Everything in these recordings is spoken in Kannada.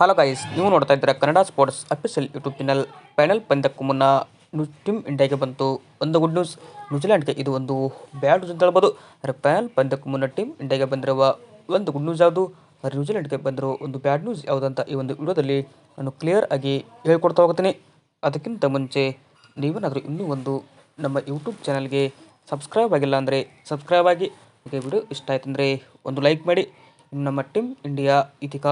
ಹಲೋ ಗೈಸ್ ನೀವು ನೋಡ್ತಾ ಇದ್ದೀರಾ Kannada sports official YouTube channel final ಪಂದ್ಯಕ್ಕೂ ಮುನ್ನ ಟೀಮ್ ಇಂಡಿಯಾಗೆ ಬಂತು. ಒಂದು ಗುಡ್ ನ್ಯೂಸ್ ನ್ಯೂಜಿಲ್ಯಾಂಡ್ಗೆ ಇದು ಒಂದು ಬ್ಯಾಡ್ ನ್ಯೂಸ್ ಅಂತ ಹೇಳ್ಬೋದು. ಆದರೆ ಫೈನಲ್ ಪಂದ್ಯಕ್ಕೂ ಮುನ್ನ ಟೀಮ್ ಇಂಡಿಯಾಗೆ ಬಂದಿರುವ ಒಂದು ಗುಡ್ ನ್ಯೂಸ್ ಯಾವುದು? ಆದರೆ ನ್ಯೂಜಿಲೆಂಡ್ಗೆ ಬಂದಿರೋ ಒಂದು ಬ್ಯಾಡ್ ನ್ಯೂಸ್ ಯಾವುದಂತ ಈ ಒಂದು ವಿಡಿಯೋದಲ್ಲಿ ನಾನು ಕ್ಲಿಯರ್ ಆಗಿ ಹೇಳ್ಕೊಡ್ತಾ ಹೋಗ್ತೀನಿ. ಅದಕ್ಕಿಂತ ಮುಂಚೆ, ನೀವೇನಾದರೂ ಇನ್ನೂ ಒಂದು ನಮ್ಮ ಯೂಟ್ಯೂಬ್ ಚಾನಲ್ಗೆ ಸಬ್ಸ್ಕ್ರೈಬ್ ಆಗಿಲ್ಲ ಅಂದರೆ ಸಬ್ಸ್ಕ್ರೈಬ್ ಆಗಿ. ಹಾಗೆ ವಿಡಿಯೋ ಇಷ್ಟ ಆಯ್ತು ಅಂದರೆ ಒಂದು ಲೈಕ್ ಮಾಡಿ. ನಮ್ಮ ಟೀಮ್ ಇಂಡಿಯಾ ಇದೀಗ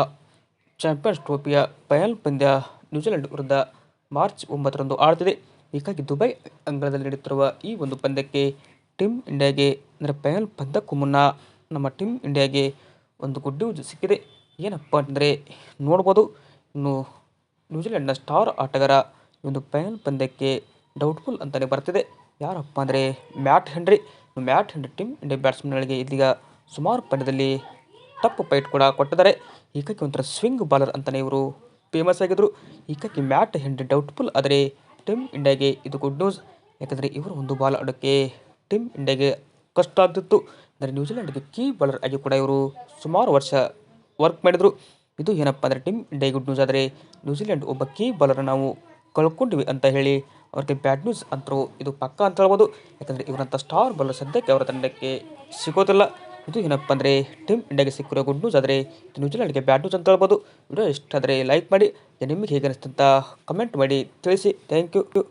ಚಾಂಪಿಯನ್ಸ್ ಟ್ರೋಫಿಯ ಫೈನಲ್ ಪಂದ್ಯ ನ್ಯೂಜಿಲೆಂಡ್ ವಿರುದ್ಧ ಮಾರ್ಚ್ ಒಂಬತ್ತರಂದು ಆಡುತ್ತಿದೆ. ಹೀಗಾಗಿ ದುಬೈ ಅಂಗಳದಲ್ಲಿ ನಡೆಯುತ್ತಿರುವ ಈ ಒಂದು ಪಂದ್ಯಕ್ಕೆ ಟೀಮ್ ಇಂಡಿಯಾಗೆ, ಅಂದರೆ ಫೈನಲ್ ಪಂದ್ಯಕ್ಕೂ ಮುನ್ನ ನಮ್ಮ ಟೀಮ್ ಇಂಡಿಯಾಗೆ ಒಂದು ಗುಡ್ ನ್ಯೂಸ್ ಸಿಕ್ಕಿದೆ. ಏನಪ್ಪ ಅಂದರೆ ನೋಡ್ಬೋದು, ಇನ್ನು ನ್ಯೂಜಿಲೆಂಡ್ನ ಸ್ಟಾರ್ ಆಟಗಾರ ಈ ಒಂದು ಫೈನಲ್ ಪಂದ್ಯಕ್ಕೆ ಡೌಟ್ಫುಲ್ ಅಂತಲೇ ಬರ್ತಿದೆ. ಯಾರಪ್ಪ ಅಂದರೆ Matt Henry Matt Henry team India ಬ್ಯಾಟ್ಸ್ಮನ್ಗಳಿಗೆ ಇದೀಗ ಸುಮಾರು ಪಂದ್ಯದಲ್ಲಿ ಟಫ್ ಪೈಟ್ ಕೂಡ ಕೊಟ್ಟಿದ್ದಾರೆ. ಏಕಕ್ಕೆ ಒಂಥರ ಸ್ವಿಂಗ್ ಬಾಲರ್ ಅಂತಲೇ ಇವರು ಫೇಮಸ್ ಆಗಿದ್ದರು ಏಕಕ್ಕೆ ಮ್ಯಾಟ್ ಹೆಂಡ್ ಡೌಟ್ಫುಲ್ ಆದರೆ ಟೀಮ್ ಇಂಡಿಯಾಗೆ ಇದು ಗುಡ್ ನ್ಯೂಸ್ ಯಾಕಂದರೆ ಇವರು ಒಂದು ಬಾಲ್ ಆಡೋಕ್ಕೆ ಟೀಮ್ ಇಂಡಿಯಾಗೆ ಕಷ್ಟ ಆಗ್ತಿತ್ತು. ಅಂದರೆ ನ್ಯೂಜಿಲೆಂಡ್ಗೆ ಕೀ ಬಾಲರ್ ಆಗಿ ಕೂಡ ಇವರು ಸುಮಾರು ವರ್ಷ ವರ್ಕ್ ಮಾಡಿದರು. ಇದು ಏನಪ್ಪ ಅಂದರೆ ಟೀಮ್ ಇಂಡಿಯಾ ಗುಡ್ ನ್ಯೂಸ್ ಆದರೆ ನ್ಯೂಜಿಲೆಂಡ್ ಒಬ್ಬ ಕೀ ಬಾಲರ್ ನಾವು ಕಳ್ಕೊಂಡಿವಿ ಅಂತ ಹೇಳಿ ಅವ್ರಿಗೆ ಬ್ಯಾಡ್ ನ್ಯೂಸ್ ಅಂತರೂ ಇದು ಪಕ್ಕ ಅಂತ ಹೇಳ್ಬೋದು. ಯಾಕಂದರೆ ಇವರಂಥ ಸ್ಟಾರ್ ಬಾಲರ್ ಸದ್ಯಕ್ಕೆ ಅವರ ತಂಡಕ್ಕೆ ಸಿಗೋದಿಲ್ಲ. ಇದು ಏನಪ್ಪ ಅಂದರೆ ಟೀಮ್ ಇಂಡಿಯಾಗೆ ಸಿಕ್ಕಿರೋ ಗುಡ್ ನ್ಯೂಸ್ ಆದರೆ ನ್ಯೂಜಿಲೆಂಡ್ಗೆ ಬ್ಯಾಡ್ ನ್ಯೂಸ್ ಅಂತ ಹೇಳ್ಬೋದು. ವಿಡಿಯೋ ಇಷ್ಟ ಆದರೆ ಲೈಕ್ ಮಾಡಿ ನಿಮಗೆ ಹೇಗೆ ಅನಿಸ್ತಂತ ಕಮೆಂಟ್ ಮಾಡಿ, ತಿಳಿಸಿ. Thank you